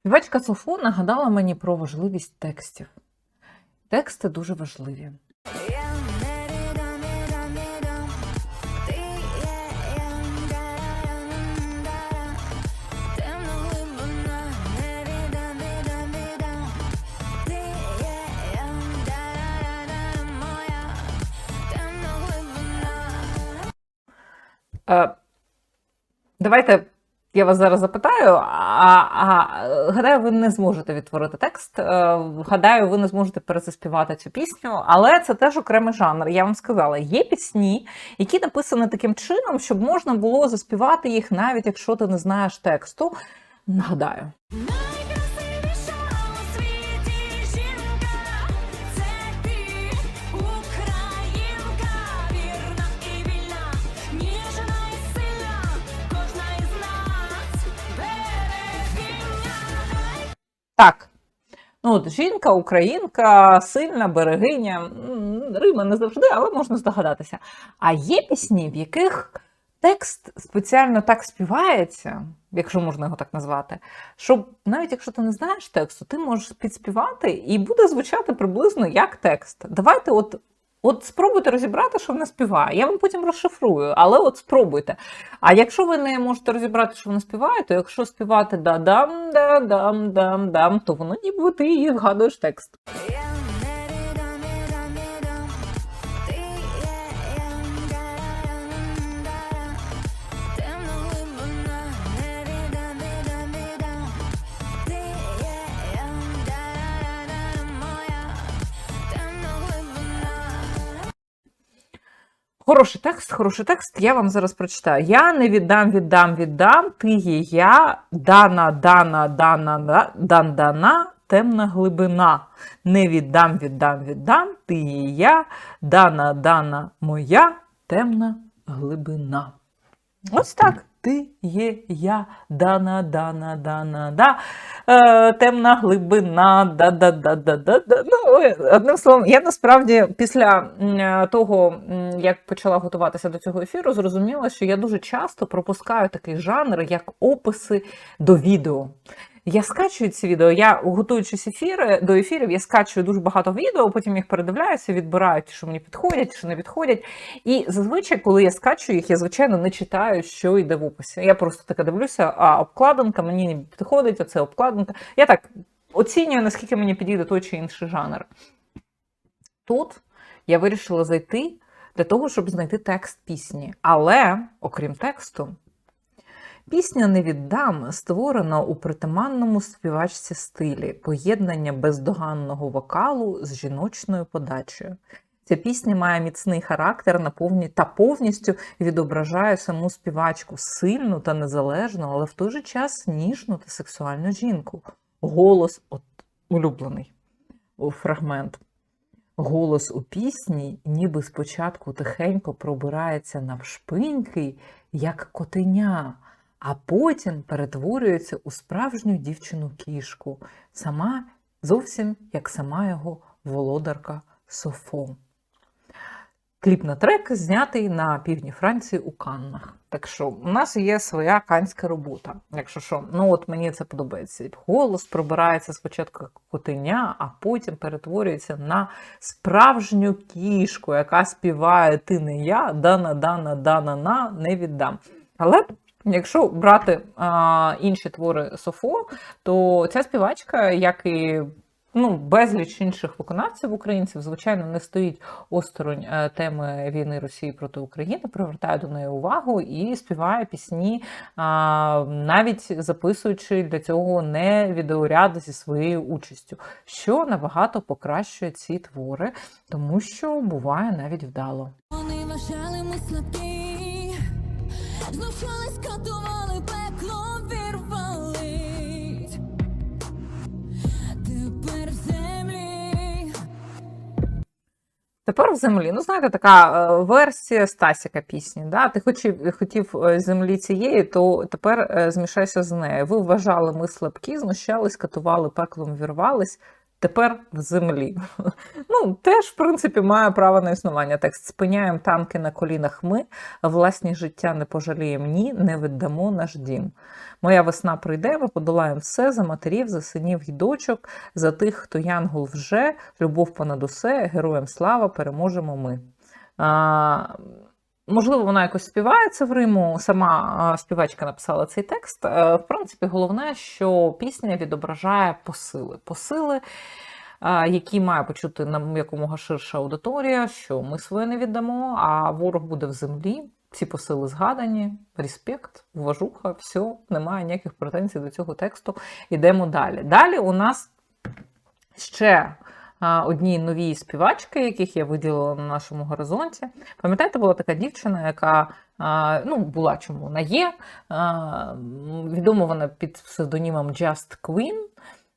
Співачка Софу нагадала мені про важливість текстів. Тексти дуже важливі. Е, давайте я вас зараз запитаю. А, а гадаю, ви не зможете відтворити текст. Е, гадаю, ви не зможете перезаспівати цю пісню, але це теж окремий жанр. Я вам сказала, є пісні, які написані таким чином, щоб можна було заспівати їх, навіть якщо ти не знаєш тексту. Нагадаю. Так. Ну, от жінка, українка, сильна берегиня. Рима не завжди, але можна здогадатися. А є пісні, в яких текст спеціально так співається, якщо можна його так назвати, що навіть якщо ти не знаєш тексту, ти можеш підспівати і буде звучати приблизно як текст. Давайте от. От спробуйте розібрати, що вона співає. Я вам потім розшифрую, але от спробуйте. А якщо ви не можете розібрати, що вона співає, то якщо співати да-дам, да-дам, дам, дам, то воно ніби ти її вгадуєш текст. Хороший текст, хороший текст. Я вам зараз прочитаю. Я не віддам, віддам, віддам. Ти є я, дана, дана, дана, дан, дана, темна глибина. Не віддам, віддам, віддам. Ти є я, дана, дана, моя, темна глибина. Ось так. Ти є я, дана, дана, дана, да. Е, темна глибина, да, да, да, да, да, да. Ну, одним словом, я насправді після е, того, як почала готуватися до цього ефіру, зрозуміла, що я дуже часто пропускаю такий жанр, як описи до відео. Я скачую ці відео. Я готуючись ефіри до ефірів, я скачую дуже багато відео, потім їх передивляюся, відбираю що мені підходять, що не підходять. І зазвичай, коли я скачую їх, я звичайно не читаю, що йде в описі. Я просто таке дивлюся, а обкладинка мені не підходить, оце обкладинка. Я так оцінюю, наскільки мені підійде той чи інший жанр. Тут я вирішила зайти для того, щоб знайти текст пісні. Але, окрім тексту, Пісня Не віддам створена у притаманному співачці стилі поєднання бездоганного вокалу з жіночною подачею. Ця пісня має міцний характер та повністю відображає саму співачку сильну та незалежну, але в той же час ніжну та сексуальну жінку. Голос от улюблений фрагмент. Голос у пісні, ніби спочатку тихенько пробирається навшпиньки, як котеня, а потім перетворюється у справжню дівчину-кішку, сама зовсім як сама його володарка Софо. Кліп на трек знятий на півдні Франції у Каннах. Так що у нас є своя канська робота. Якщо що, ну от мені це подобається. Голос пробирається спочатку котеня, а потім перетворюється на справжню кішку, яка співає Ти не я, дана, дана, дана, на, не віддам. Але якщо брати а, інші твори Софо, то ця співачка, як і ну, безліч інших виконавців українців, звичайно, не стоїть осторонь е, теми війни Росії проти України, привертає до неї увагу і співає пісні, а, навіть записуючи для цього не відеоряд зі своєю участю, що набагато покращує ці твори, тому що буває навіть вдало. Вони вважали ми слабкі, знущались, катували, пекло вірвались. Тепер в землі Тепер в землі. Ну, знаєте, така е, версія Стасіка пісні. Да? Ти хотів, хотів е, землі цієї, то тепер е, змішайся з нею. Ви вважали, ми слабкі, знущались, катували, пеклом вірвались. Тепер в землі. Ну, теж, в принципі, має право на існування. Текст спиняємо танки на колінах ми, власні життя не пожаліємо ні, не віддамо наш дім. Моя весна прийде, ми подолаємо все за матерів, за синів і дочок, за тих, хто янгол вже, любов понад усе, героям слава, переможемо ми. А, Можливо, вона якось співається в Риму. Сама співачка написала цей текст. Е, В принципі, головне, що пісня відображає посили. Посили, які має почути нам якомога ширша аудиторія, що ми своє не віддамо, а ворог буде в землі. Ці посили згадані, респект, уважуха, все, немає ніяких претензій до цього тексту. Йдемо далі. Далі у нас ще а, новій співачки, яких я виділила на нашому горизонті. Пам'ятаєте, була така дівчина, яка ну, була чому вона є. відомо вона під псевдонімом Just Queen.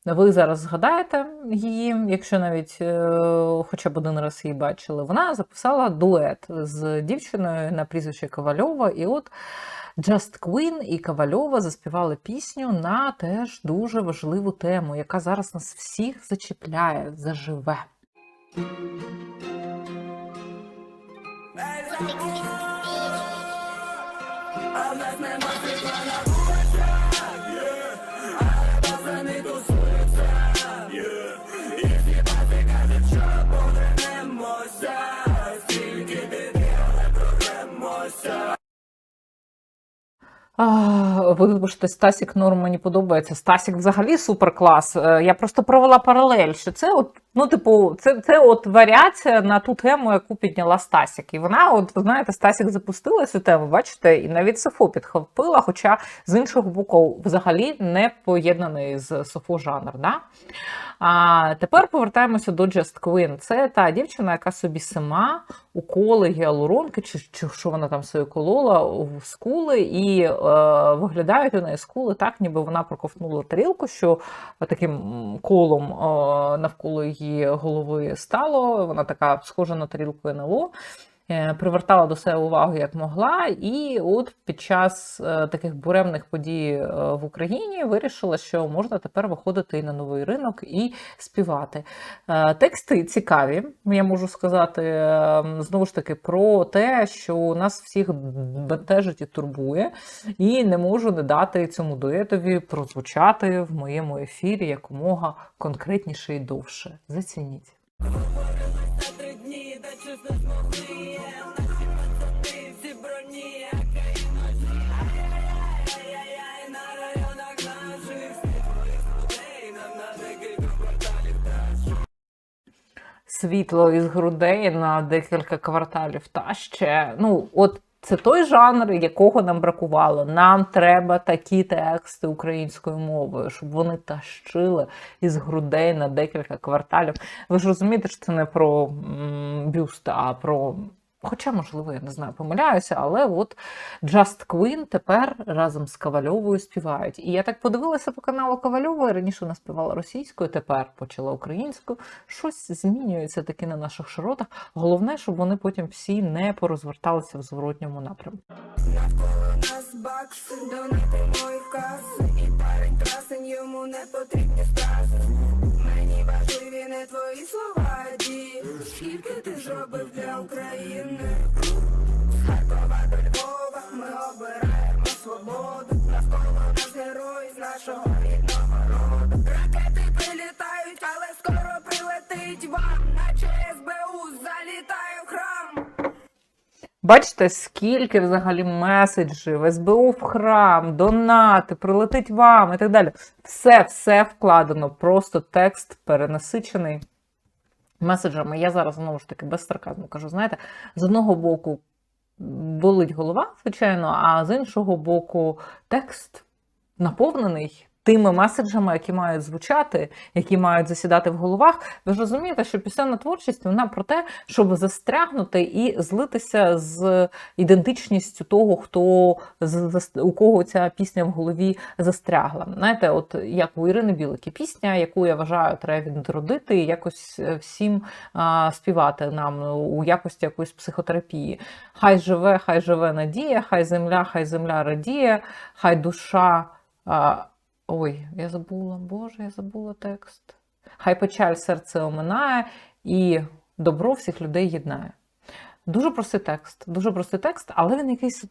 Ви зараз згадаєте її, якщо навіть е, хоча б один раз її бачили. Вона записала дует з дівчиною на прізвище Ковальова. І от Just Queen і Ковальова заспівали пісню на теж дуже важливу тему, яка зараз нас всіх зачіпляє, заживе. А, Вибачте, Стасік Норм мені подобається. Стасік взагалі суперклас. клас. Я просто провела паралель, що це от, ну, типу, це, це от варіація на ту тему, яку підняла Стасік. І вона, от, ви знаєте, Стасік запустила цю тему, бачите, і навіть Софу підхопила, хоча з іншого боку, взагалі не поєднаний з Софу жанр. Да? А тепер повертаємося до Just Queen. Це та дівчина, яка собі сама уколи гіалуронки, чи, чи що вона там собі колола в скули, і е, виглядають у неї скули так, ніби вона проковтнула тарілку, що таким колом е, навколо її голови стало. Вона така схожа на тарілку НЛО. Е, Привертала до себе увагу як могла, і от під час е, таких буремних подій е, в Україні вирішила, що можна тепер виходити і на новий ринок і співати. Тексти цікаві, я можу сказати, знову ж таки, про те, що нас всіх бентежить і турбує, і не можу не дати цьому дуетові прозвучати в моєму ефірі якомога конкретніше і довше. Зацініть. Три дні, та чесно змогли? Є Наші пацани всі броні, а і ночі Ай-яй-яй, на районах наших Світлих людей на декілька кварталів та світло із грудей на декілька кварталів. Та ще, ну, от це той жанр, якого нам бракувало. Нам треба такі тексти українською мовою, щоб вони тащили із грудей на декілька кварталів. Ви ж розумієте, що це не про бюст, а про. Хоча, можливо, я не знаю, помиляюся, але от Just Queen тепер разом з Ковальовою співають. І я так подивилася по каналу Ковальової. Раніше вона співала російською, тепер почала українською. Щось змінюється таки на наших широтах. Головне, щоб вони потім всі не порозверталися в зворотньому напрямку. Нас бакси, донати мої каси І парень красень, йому не потрібні страси Мені важливі не твої слова, дії Скільки ти зробив для України. З Харкова до Львова ми обираємо? Свободу. Навколо нас герої з нашого рідного роду. Ракети прилітають, але скоро прилетить вам. Наче СБУ залітає храм. Бачите, скільки взагалі меседжів, СБУ в храм, донати, прилетить вам і так далі. Все, все вкладено, просто текст перенасичений меседжами. Я зараз знову ж таки без сарказму кажу, знаєте, з одного боку болить голова, звичайно, а з іншого боку, текст наповнений. Тими меседжами, які мають звучати, які мають засідати в головах, ви ж розумієте, що пісенна творчість вона про те, щоб застрягнути і злитися з ідентичністю того, хто у кого ця пісня в голові застрягла. Знаєте, от як у Ірини Білики, пісня, яку я вважаю, треба відродити і якось е, всім а, співати нам у якості якоїсь психотерапії. Хай живе, хай живе надія, хай земля, хай земля радіє, хай душа. А, ой, я забула, Боже, я забула текст. Хай печаль серце оминає і добро всіх людей єднає. Дуже простий текст, дуже простий текст, але він якийсь.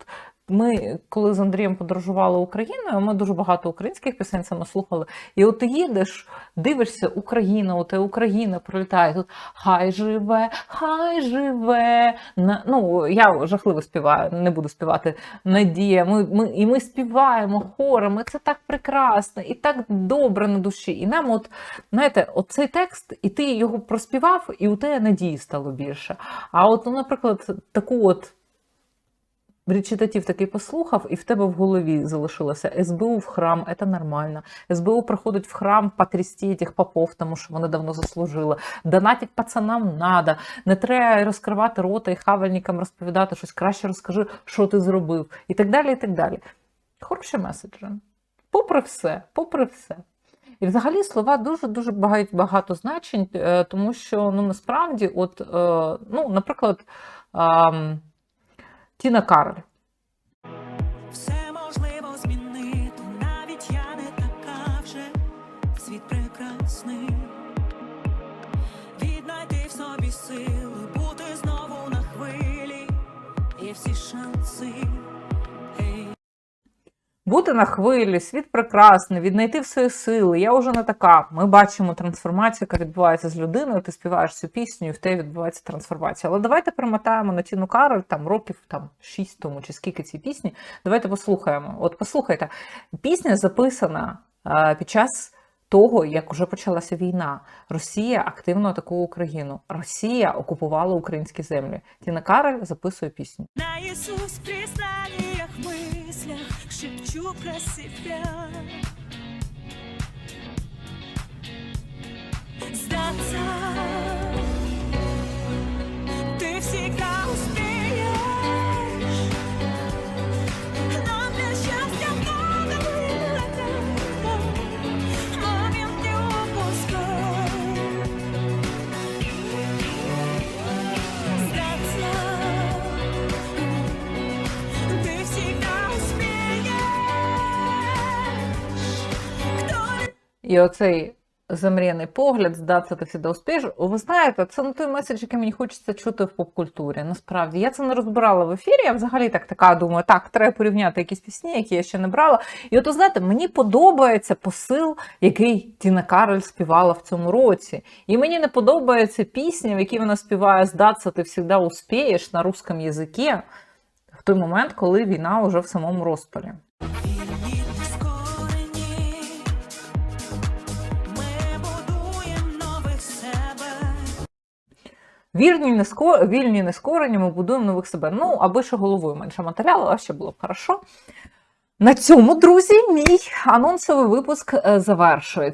От- Ми, коли з Андрієм подорожували Україною, ми дуже багато українських пісень саме слухали. І от ти їдеш, дивишся, Україна, оте Україна пролітає тут. Хай живе, хай живе. На, ну, я жахливо співаю, не буду співати. Надія. Ми, ми, і ми співаємо хором, це так прекрасно, і так добре на душі. І нам, от, знаєте, оцей текст, і ти його проспівав, і у тебе надії стало більше. А от, наприклад, таку от речитатив такий послухав, і в тебе в голові залишилося СБУ в храм, це нормально. СБУ приходить в храм потрясти тих попов, тому що вони давно заслужили. Донатить пацанам надо. Не треба розкривати рота і хавальникам розповідати щось. Краще розкажи, що ти зробив. І так далі, і так далі. Хороші меседжі. Попри все, попри все. І взагалі слова дуже-дуже багато, багато значень, е, тому що ну, насправді, от, е, ну, наприклад, Тіна Кароль. Все можливо змінити, навіть я не така вже світ прекрасний. Віднайти в собі сили, бути знову на хвилі, є всі шанси. Бути на хвилі, світ прекрасний, віднайти в свої сили. Я вже не така. Ми бачимо трансформацію, яка відбувається з людиною. Ти співаєш цю пісню, і в тебе відбувається трансформація. Але давайте примотаємо на Тіну Кароль, там років там шість тому чи скільки ці пісні. Давайте послухаємо. От послухайте, пісня записана е, під час. Того, як вже почалася війна, Росія активно атакує Україну. Росія окупувала українські землі. Тіна Кароль записує пісню. На признаниях, мыслях шепчу про себя. Сдаться І оцей замріяний погляд, здатися ти всегда успієш. Ви знаєте, це не той меседж, який мені хочеться чути в поп-культурі. Насправді я це не розбирала в ефірі. Я взагалі так така думаю, так, треба порівняти якісь пісні, які я ще не брала. І от, знаєте, мені подобається посил, який Тіна Кароль співала в цьому році. І мені не подобається пісня, в якій вона співає Здатися ти всегда успієш на русском язикі в той момент, коли війна вже в самому розпалі. Вільні не, ско... Вільні не скорені, ми будуємо нових себе. Ну, аби ще головою менше матеріалу, а ще було б хорошо. На цьому, друзі, мій анонсовий випуск е, завершується.